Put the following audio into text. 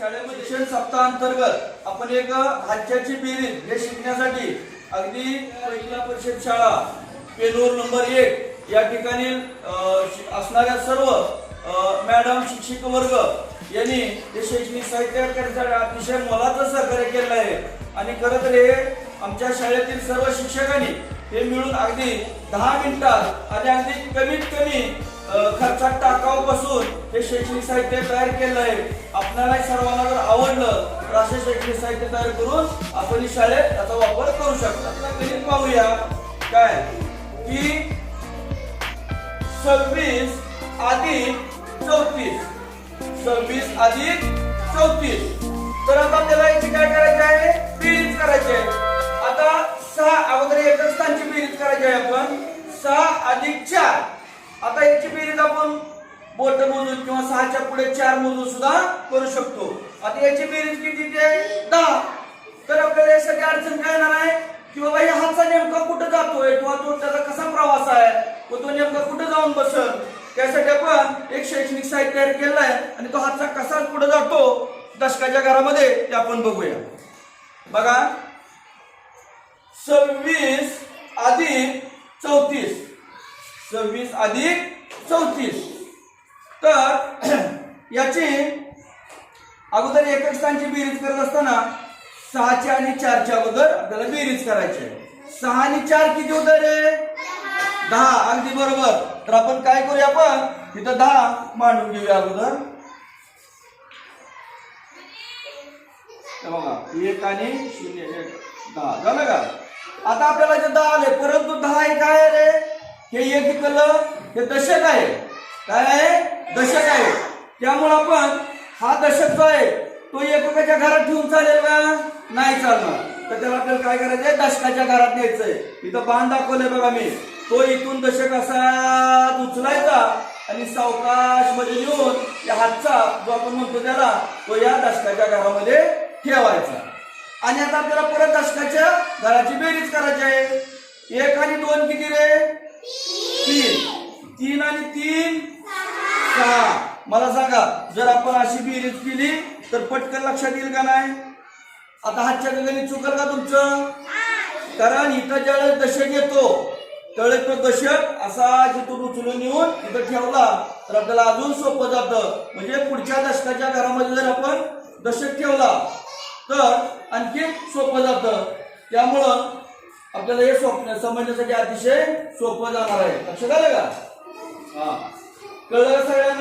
शाळेमध्ये शिक्षण सप्ताहांतर्गत आपण एक हातच्याची बेरीज हे शिकण्यासाठी अगदी पहिला परिषद शाळा पेनूर नंबर एक या ठिकाणी असणाऱ्या सर्व मॅडम शिक्षक वर्ग यांनी हे शैक्षणिक साहित्य करण्यासाठी अतिशय मोलाचं सहकार्य केलं आहे. आणि खरं तर हे आमच्या शाळेतील सर्व शिक्षकांनी हे मिळून अगदी दहा मिनिटात आणि अगदी कमीत कमी खर्चात खर्चात बसून हे शैक्षणिक साहित्य तयार केलं आहे आपल्याला सर्वांना जर आवडलं तर असे शैक्षणिक साहित्य तयार करून आपण शाळेत त्याचा वापर करू शकता. गणित पाहूया. काय? की सव्वीस अधिक चौतीस. सव्वीस अधिक चौतीस. तर आता आपल्याला याची काय करायचं आहे? आता याची बेरीज आपण बोट मोजून किंवा सहाच्या पुढे चार मोजून सुद्धा करू शकतो. आता याची बेरीज किती ते दहा. तर आपल्याला यासाठी अडचण काय येणार आहे? की बाबा या हातचा नेमका कुठं जातोय किंवा तो त्याचा कसा प्रवास आहे? व तो नेमका कुठं जाऊन बसल? त्यासाठी आपण एक शैक्षणिक साहित्य तयार केलेला आहे आणि तो हातचा कसा पुढे जातो? दशकाच्या घरामध्ये ते आपण बघूया. बघा. सव्वीस अधिक चौतीस. सव्वीस अधिक चौतीस. तर याची अगोदर एकक स्थानची बेरीज करत असताना सहाची आणि चारच्या अगोदर आपल्याला बेरीज करायची आहे. सहा आणि चार किती होत रे? दहा. अगदी बरोबर. तर आपण काय करूया आपण? तिथं दहा मांडून घेऊया अगोदर. बघा एक आणि शून्य एक. दहा. झालं का? आता आपल्याला जे दहा आले परंतु दहा हे काय आहे रे. हे एक कलं हे दशक आहे. काय आहे? दशक आहे. त्यामुळे आपण हा दशक जो आहे तो एककाच्या घरात ठेवून चालेल का? नाही चालणार. तर त्याला आपल्याला काय करायचं आहे? दशकाच्या घरात न्यायचंय इथं बांध दाखवलंय बघा मी. तो इथून दशक असा उचलायचा आणि सावकाशमध्ये येऊन या हातचा जो आपण म्हणतो त्याला तो या दशकाच्या घरामध्ये ठेवायचा. आणि आता आपल्याला परत दशकाच्या घराची बेरीज करायची आहे. एक आणि दोन किती रे? तीन. तीन आणि तीन? सहा. मला सांगा जर आपण अशी बेरीज केली तर पटकन लक्षात येईल का नाही? आता हातच्या गणित चुकल का तुमचं? कारण इथं ज्यावेळेस दशक येतो त्यावेळेस तो दशक असा जिथून उचलून येऊन इथं ठेवला तर आपल्याला अजून सोपं जातं. म्हणजे पुढच्या दशकाच्या घरामध्ये जर आपण दशक ठेवला तर आणखी सोपं जातं. त्यामुळं आपल्याला हे स्वप्न समजण्यासाठी अतिशय सोपं जाणार आहे. लक्षात आलं का? हा. कळलं का सगळ्यांना?